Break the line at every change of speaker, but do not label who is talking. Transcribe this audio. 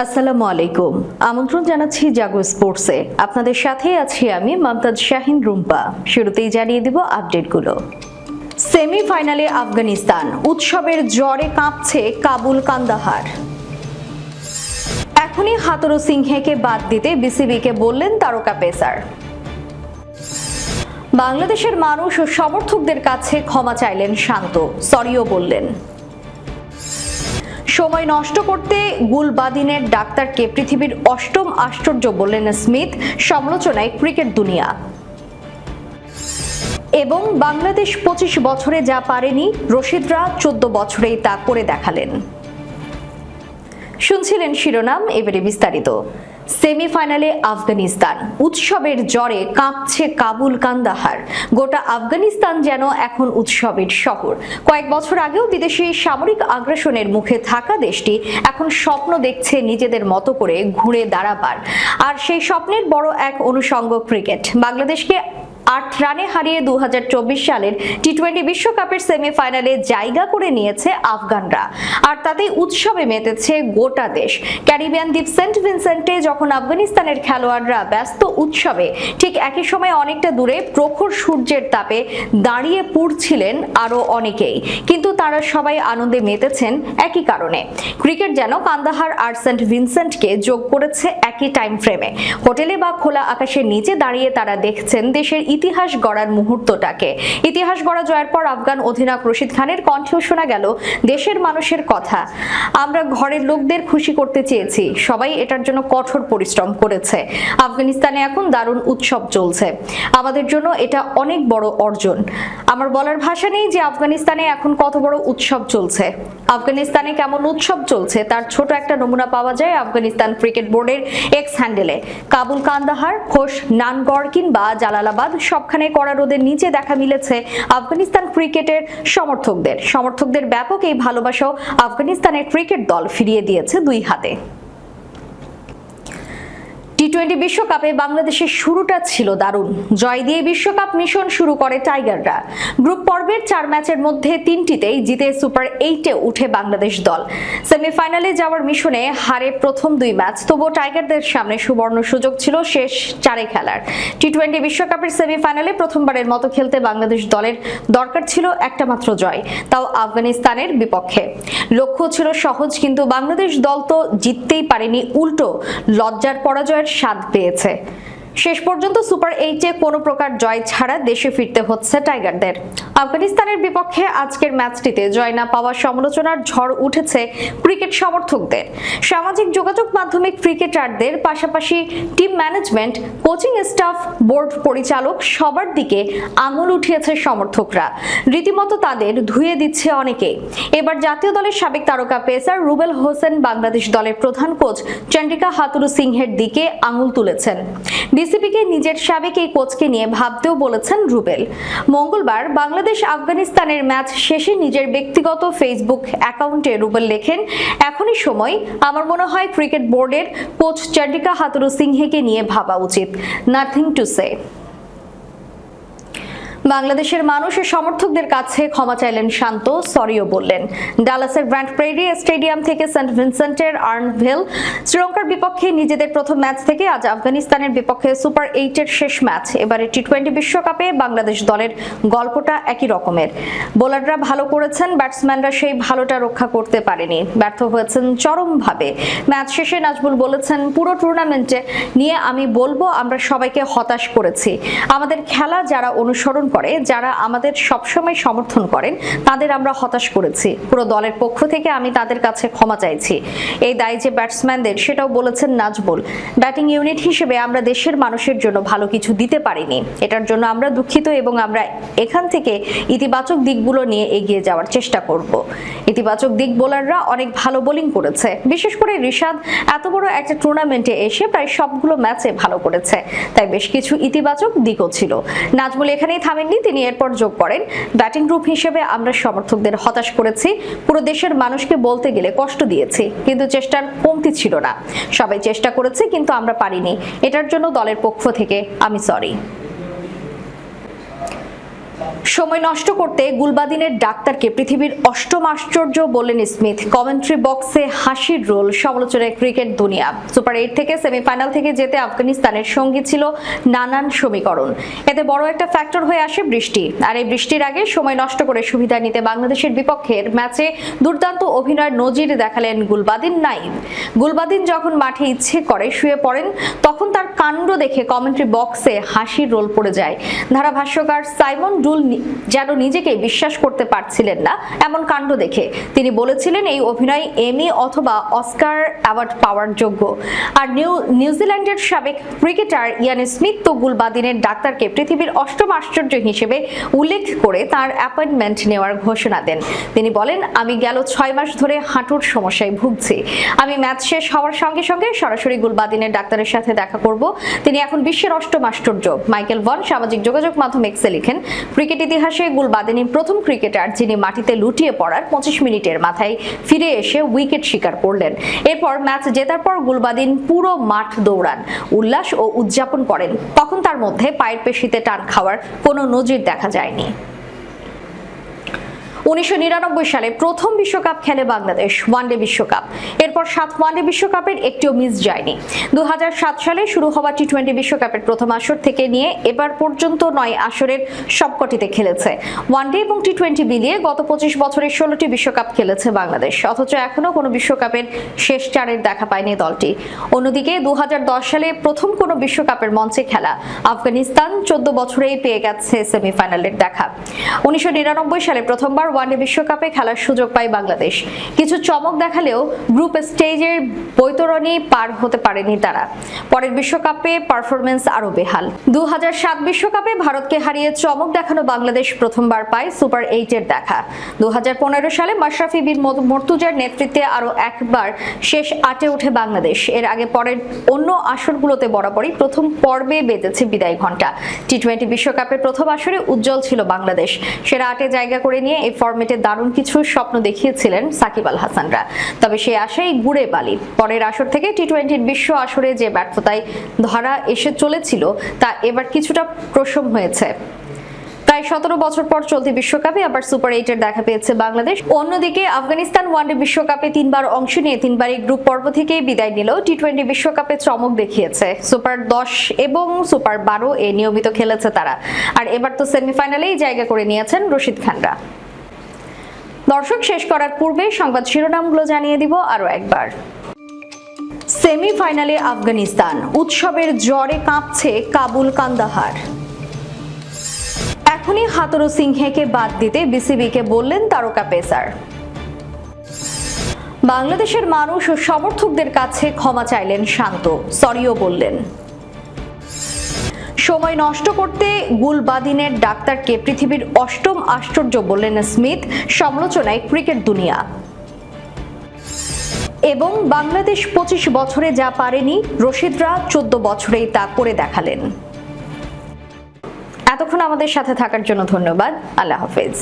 আসসালামু আলাইকুম। আমন্ত্রণ জানাচ্ছি জাগো স্পোর্টসে। আপনাদের সাথে আছি আমি মমতাজ শাহিন রুম্পা। শুরুতেই জানিয়ে দিব আপডেটগুলো। সেমিফাইনালে আফগানিস্তান, উৎসবের জ্বরে কাঁপছে কাবুল কান্দাহার। এখনই হাতরো সিংহেকে বাদ দিতে বিসিবিকে বললেন তারকা পেসার। বাংলাদেশের মানুষ ও সমর্থকদের কাছে ক্ষমা চাইলেন শান্ত, সরিও বললেন। সময় নষ্ট করতে গুলবাদিনের ডাক্তারকে পৃথিবীর অষ্টম আশ্চর্য বললেন স্মিথ, সমালোচনায় ক্রিকেট দুনিয়া। এবং বাংলাদেশ পঁচিশ বছরে যা পারেনি রশিদরা চোদ্দ বছরেই তা করে দেখালেন। শুনছিলেন শিরোনাম, এবারে বিস্তারিত। সেমিফাইনালে আফগানিস্তান। উৎসবের জ্বরে কাঁপছে কাবুল কান্দাহার। গোটা আফগানিস্তান যেন এখন উৎসবের শহর। কয়েক বছর আগেও বিদেশি সামরিক আগ্রাসনের মুখে থাকা দেশটি এখন স্বপ্ন দেখছে নিজেদের মতো করে ঘুরে দাঁড়াবার। আর সেই স্বপ্নের বড় এক অনুষঙ্গ ক্রিকেট। বাংলাদেশকে আট রানে হারিয়ে দু হাজার চব্বিশ সালের টি টোয়েন্টি বিশ্বকাপের সেমিফাইনালে জায়গা করে নিয়েছে আফগানরা। আর তাতেই উৎসবে মেতেছে গোটা দেশ। ক্যারিবিয়ান দ্বীপ সেন্ট ভিনসেন্টে যখন আফগানিস্তানের খেলোয়াড়রা ব্যস্ত উৎসবে, ঠিক একই সময় অনেকটা দূরে প্রখর সূর্যের তাপে দাঁড়িয়ে পুড়ছিলেন আরও অনেকেই। কিন্তু তারা সবাই আনন্দে মেতেছেন একই কারণে। ক্রিকেট যেন কান্দাহার আর সেন্ট ভিনসেন্টকে যোগ করেছে একই টাইম ফ্রেমে। হোটেলে বা খোলা আকাশের নিচে দাঁড়িয়ে তারা দেখছেন দেশের ইতিহাস গড়ার মুহূর্তটাকে। ইতিহাস গড়া জয়ের পর আফগান অধিনায়ক রশিদ খানের কণ্ঠেও শোনা গেল দেশের মানুষের কথা। আমরা ঘরের লোকদের খুশি করতে চেয়েছি, সবাই এটার জন্য কঠোর পরিশ্রম করেছে। আফগানিস্তানে এখন দারুণ উৎসব চলছে। আমাদের জন্য এটা অনেক বড় অর্জন। আমার বলার ভাষা নেই যে আফগানিস্তানে এখন কত বড় উৎসব চলছে। আফগানিস্তানে কেমন উৎসব চলছে তার ছোট একটা নমুনা পাওয়া যায় আফগানিস্তান ক্রিকেট বোর্ডের এক্স হ্যান্ডেলে। কাবুল কান্দাহার, খোশ নানগড় কিংবা জালালাবাদ সবখানে কড়া রোদের নিচে দেখা মিলেছে আফগানিস্তান ক্রিকেটের সমর্থকদের। সমর্থকদের ব্যাপক এই ভালোবাসাও আফগানিস্তানের ক্রিকেট দল ফিরিয়ে দিয়েছে দুই হাতে। টি টোয়েন্টি বিশ্বকাপে বাংলাদেশের শুরুটা ছিল দারুণ। জয় দিয়ে বিশ্বকাপ মিশন শুরু করে টাইগাররা। গ্রুপ পর্বের চার ম্যাচের মধ্যে তিনটিতেই জিতে সুপার এইটে উঠে বাংলাদেশ দল। সেমিফাইনালে যাওয়ার মিশনে হারে প্রথম দুই ম্যাচ, তবুও টাইগারদের সামনে সুবর্ণ সুযোগ ছিল শেষ চারে খেলার। টি টোয়েন্টি বিশ্বকাপের সেমিফাইনালে প্রথমবারের মতো খেলতে বাংলাদেশ দলের দরকার ছিল একটা মাত্র জয়, তাও আফগানিস্তানের বিপক্ষে। লক্ষ্য ছিল সহজ, কিন্তু বাংলাদেশ দল তো জিততেই পারেনি, উল্টো লজ্জার পরাজয়ের স্বাদ পেয়েছে। শেষ পর্যন্ত সুপার এইটে কোনো প্রকার জয় ছাড়া দেশে ফিরতে হচ্ছে টাইগারদের। আফগানিস্তানের বিপক্ষে আজকের ম্যাচটিতে জয় না পাওয়ার সমালোচনার ঝড় উঠেছে ক্রিকেট সমর্থকদের। সামাজিক যোগাযোগ মাধ্যমে ক্রিকেটারদের পাশাপাশি team management, coaching staff, board পরিচালক সবার দিকে আঙুল উঠিয়েছে সমর্থকরা। রীতিমতো তাদের ধুয়ে দিচ্ছে অনেকে। এবার জাতীয় দলের সাবেক তারকা পেসার রুবেল হোসেন বাংলাদেশ দলের প্রধান কোচ চন্দ্রিকা হাতুরু সিংহের দিকে আঙুল তুলেছেন। বিসিবিকে নিজের সাবেক এই কোচকে নিয়ে ভাবতেও বলেছেন রুবেল। মঙ্গলবার বাংলাদেশ আফগানিস্তানের ম্যাচ শেষে নিজের ব্যক্তিগত ফেসবুক অ্যাকাউন্টে রুবেল লেখেন, এখনই সময়। আমার মনে হয় ক্রিকেট বোর্ডের কোচ চন্ডিকা হাতুরু সিংহেকে নিয়ে ভাবা উচিত। নাথিং টু সে বাংলাদেশের মানুষের সমর্থকদের কাছে ক্ষমা চাইলেন শান্ত সরিও বললেন। ডালাসের গ্র্যান্ড প্রেরি স্টেডিয়াম থেকে সেন্ট ভিনসেন্টের আর্নভেল। শ্রীলঙ্কার বিপক্ষে নিজেদের প্রথম ম্যাচ থেকে আজ আফগানিস্তানের বিপক্ষে সুপার এইটের শেষ ম্যাচ। এবারে টি টোয়েন্টি বিশ্বকাপে বাংলাদেশ দলের গল্পটা একই রকমের। বোলাররা ভালো করেছেন, ব্যাটসম্যানরা সেই ভালোটা রক্ষা করতে পারেনি। ব্যর্থ হয়েছেন চরমভাবে। ম্যাচ শেষে নাজবুল বলেছেন, পুরো টুর্নামেন্টে নিয়ে আমি বলব, আমরা সবাইকে হতাশ করেছি। আমাদের খেলা যারা অনুসরণ করে, যারা আমাদের সবসময় সমর্থন করেন, তাদের আমরা হতাশ করেছি। পুরো দলের পক্ষ থেকে আমি তাদের কাছে ক্ষমা চাইছি। এই দায় যে ব্যাটসম্যানদের, সেটাও বলেছেন নাজবুল ব্যাটিং ইউনিট হিসেবে আমরা দেশের মানুষের জন্য ভালো কিছু দিতে পারিনি। এটার জন্য আমরা দুঃখিত এবং আমরা এখান থেকে ইতিবাচক দিকগুলো নিয়ে এগিয়ে যাওয়ার চেষ্টা করব। ইতিবাচক দিক বোলাররা অনেক ভালো বোলিং করেছে। বিশেষ করে রিশাদ এত বড় একটা টুর্নামেন্টে এসে প্রায় সবগুলো ম্যাচে ভালো করেছে। তাই বেশ কিছু ইতিবাচক দিকও ছিল। নাজমুল এখানেই থামেননি, তিনি এরপর যোগ করেন। ব্যাটিং গ্রুপ হিসেবে আমরা সমর্থকদের হতাশ করেছি। পুরো দেশের মানুষকে বলতে গেলে কষ্ট দিয়েছি, কিন্তু চেষ্টার কমতি ছিল না। সবাই চেষ্টা করেছে, কিন্তু আমরা পারিনি। এটার জন্য দলের পক্ষ থেকে আমি সরি সময় নষ্ট করতে গুলবাদিনের ডাক্তারকে পৃথিবীর অষ্টম আশ্চর্য বললেন স্মিথ। কমেন্ট্রি বক্সে হাসির রোল, সমালোচনায় ক্রিকেট দুনিয়া। সুপার এইট থেকে সেমিফাইনাল থেকে যেতে আফগানিস্তানের সঙ্গী ছিল নানান সমীকরণ। এতে বড় একটা ফ্যাক্টর হয়ে আসে বৃষ্টি। আর এই বৃষ্টির আগে সময় নষ্ট করে সুবিধা নিতে বাংলাদেশের বিপক্ষের ম্যাচে দুর্দান্ত অভিনয়ের নজির দেখালেন গুলবাদিন নাইম। গুলবাদিন যখন মাঠে ইচ্ছে করে শুয়ে পড়েন, তখন তার কাণ্ড দেখে কমেন্ট্রি বক্সে হাসির রোল পড়ে যায়। ধারাভাষ্যকার সাইমন ডুল যেন নিজেকে বিশ্বাস করতে পারছিলেন না, এমন কাণ্ড দেখে। তিনি বলেছিলেন, এই অভিনয় এমি অথবা অস্কার অ্যাওয়ার্ড পাওয়ার যোগ্য। আর নিউ নিউজিল্যান্ডের সাবেক ক্রিকেটার ইয়ান স্মিথ তো গুলবাদিনের ডাক্তারকে পৃথিবীর অষ্টম আশ্চর্য হিসেবে উল্লেখ করে তার অ্যাপয়েন্টমেন্ট নেওয়ার ঘোষণা দেন। তিনি বলেন, আমি গেল ছয় মাস ধরে হাঁটুর সমস্যায় ভুগছি। আমি ম্যাচ শেষ হওয়ার সঙ্গে সঙ্গে সরাসরি গুলবাদিনের ডাক্তারের সাথে দেখা করব। তিনি এখন বিশ্বের অষ্টম আশ্চর্য। মাইকেল ভন সামাজিক যোগাযোগ মাধ্যম এক্সে লিখেন, ক্রিকেট ইতিহাসে গুলবাদিনী প্রথম ক্রিকেটার, যিনি মাটিতে লুটিয়ে পড়ার পঁচিশ মিনিটের মাথায় ফিরে এসে উইকেট শিকার করলেন। এরপর ম্যাচ জেতার পর গুলবাদিন পুরো মাঠ দৌড়ান, উল্লাস ও উদযাপন করেন। তখন তার মধ্যে পায়ের পেশিতে টান খাওয়ার কোনো নজির দেখা যায়নি। উনিশশো নিরানব্বই সালে প্রথম বিশ্বকাপ খেলে বাংলাদেশ ওয়ানডে বিশ্বকাপ। এরপর সাত ওয়ানডে বিশ্বকাপের একটিও মিস যায়নি। দুহাজার সাত সালে শুরু হওয়া টি টোয়েন্টি বিশ্বকাপের প্রথম আসর থেকে নিয়ে এবার পর্যন্ত নয় আসরের সবকটিতে খেলেছে। ওয়ানডে এবং টি টোয়েন্টি মিলিয়ে গত পঁচিশ বছরে ষোলোটি বিশ্বকাপ খেলেছে বাংলাদেশ। অথচ এখনও কোনো বিশ্বকাপের শেষ চারের দেখা পায়নি দলটি। অন্যদিকে দু হাজার দশ সালে প্রথম কোনো বিশ্বকাপের মঞ্চে খেলা আফগানিস্তান চোদ্দ বছরেই পেয়ে গেছে সেমিফাইনালের দেখা। উনিশশো নিরানব্বই সালে প্রথমবার ওয়ানডে বিশ্বকাপে খেলার সুযোগ পায় বাংলাদেশ। কিছু চমক দেখালেও গ্রুপ স্টেজের বৈতরণী পার হতে পারেনি তারা। পরের বিশ্বকাপে পারফরমেন্স আরও বেহাল। দু বিশ্বকাপে ভারতকে হারিয়ে চমক দেখানো বাংলাদেশ প্রথমবার পায় সুপার এইটের দেখা। দু সালে মাশরাফি বিন মর্তুজার নেতৃত্বে আরও একবার শেষ আটে ওঠে বাংলাদেশ। এর আগে পরের অন্য আসরগুলোতে বরাবরই প্রথম পর্বে বেঁধেছে বিদায় ঘণ্টা। টি টোয়েন্টি বিশ্বকাপের প্রথম আসরে উজ্জ্বল ছিল বাংলাদেশ। সেরা আটে জায়গা করে নিয়ে এই ফরম্যাটে দারুণ কিছু স্বপ্ন দেখিয়েছিলেন সাকিব আল হাসানরা। তবে সেই আশাই গুড়ে বালি। পরের আসর থেকে টি টোয়েন্টির বিশ্ব আসরে যে ব্যর্থতায় ধরা এসে চলেছিল, তা এবার কিছুটা প্রশম হয়েছে। প্রায় সতেরো বছর পর চলতি বিশ্বকাপে আবার সুপার এইটের দেখা পেয়েছে বাংলাদেশ। অন্যদিকে আফগানিস্তান ওয়ানডে বিশ্বকাপে তিনবার অংশ নিয়ে তিনবারই গ্রুপ পর্ব থেকে বিদায় নিলেও টি টোয়েন্টি বিশ্বকাপে চমক দেখিয়েছে। সুপার দশ এবং সুপার বারো এ নিয়মিত খেলেছে তারা। আর এবার তো সেমিফাইনালেই জায়গা করে নিয়েছেন রশিদ খানরা। দর্শক শেষ করার পূর্বে সংবাদ শিরোনামগুলো জানিয়ে দিব আরও একবার। সেমিফাইনালে আফগানিস্তান, উৎসবের জ্বরে কাঁপছে কাবুল কান্দাহার। এখনই হাতরু সিংহেকে বাদ দিতে বিসিবিকে বললেন তারকা পেসার। বাংলাদেশের মানুষ ও সমর্থকদের কাছে ক্ষমা চাইলেন শান্ত, সরিও বললেন। সময় নষ্ট করতে গুলবাদিনের ডাক্তারকে পৃথিবীর অষ্টম আশ্চর্য বললেন স্মিথ, সমালোচনায় ক্রিকেট দুনিয়া। এবং বাংলাদেশ পঁচিশ বছরে যা পারেনি, রশিদরা চোদ্দ বছরেই তা করে দেখালেন। এতক্ষণ আমাদের সাথে থাকার জন্য ধন্যবাদ। আল্লাহ হাফেজ।